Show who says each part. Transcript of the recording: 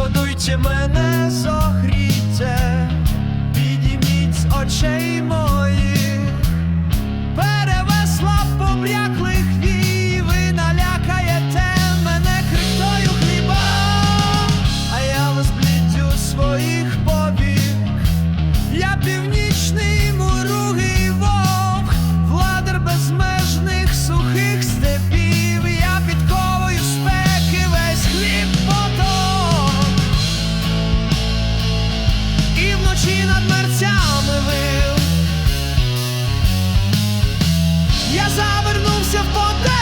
Speaker 1: Згодуйте мене, зогрійте, підійміть з очей моїх, перевесла побряк. się for that.